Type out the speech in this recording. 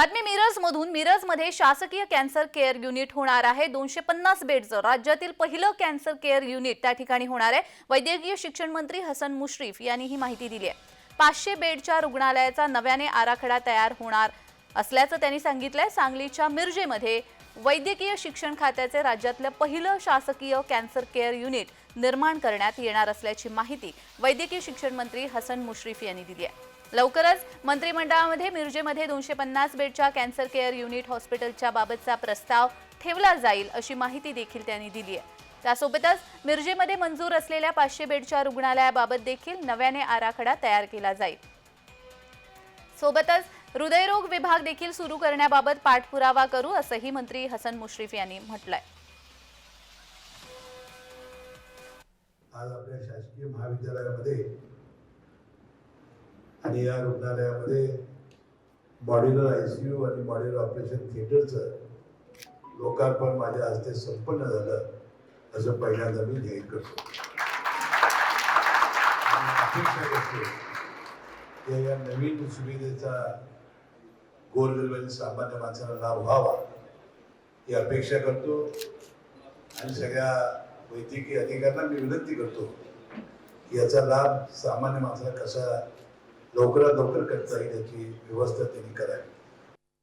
बातमी मिरजमधून. मिरजमध्ये शासकीय cancer care unit होणार आहे. दोनशे पन्नास बेडचं राज्यातील पहिलं कॅन्सर केअर युनिट त्या ठिकाणी होणार आहे. वैद्यकीय शिक्षण मंत्री हसन मुश्रीफ यांनी ही माहिती दिली आहे. पाचशे बेडच्या रुग्णालयाचा नव्याने आराखडा तयार होणार असल्याचं त्यांनी सांगितलंय. सांगलीच्या मिरजेमध्ये वैद्यकीय शिक्षण खात्याचे राज्यातलं पहिलं शासकीय कॅन्सर केअर युनिट निर्माण करण्यात येणार असल्याची माहिती वैद्यकीय शिक्षण मंत्री हसन मुश्रीफ यांनी दिली आहे. लवकरच मंत्रिमंडळामध्ये मिरजेमध्ये दोनशे पन्नास बेडच्या कॅन्सर केअर युनिट हॉस्पिटलच्या बाबतचा प्रस्ताव ठेवला जाईल अशी माहिती देखील त्यांनी दिली आहे. त्यासोबतच मिरजेमध्ये मंजूर असलेल्या पाचशे बेडच्या रुग्णालयाबाबत देखील नव्याने आराखडा तयार केला जाईल. सोबतच हृदयरोग विभाग देखील सुरू करण्याबाबत पाठपुरावा करू असंही मंत्री हसन मुश्रीफ यांनी म्हटलंय. आज आपल्या शासकीय महाविद्यालयामध्ये आणि या रुग्णालयामध्ये मॉड्युलर आय सी यू आणि मॉड्युलर ऑपरेशन थिएटरचं लोकार्पण माझ्या हस्ते संपन्न झालं असं पहिल्यांदा मी जाहीर करतो. अपेक्षा करतो या नवीन सुविधेचा गोरगरिबांनी सामान्य माणसाला लाभ व्हावा ही अपेक्षा करतो. आणि सगळ्या वैद्यकीय अधिकाऱ्यांना मी विनंती करतो याचा लाभ सामान्य माणसाला कसा लवकरात लवकर करता येईल याची व्यवस्था त्यांनी करावी.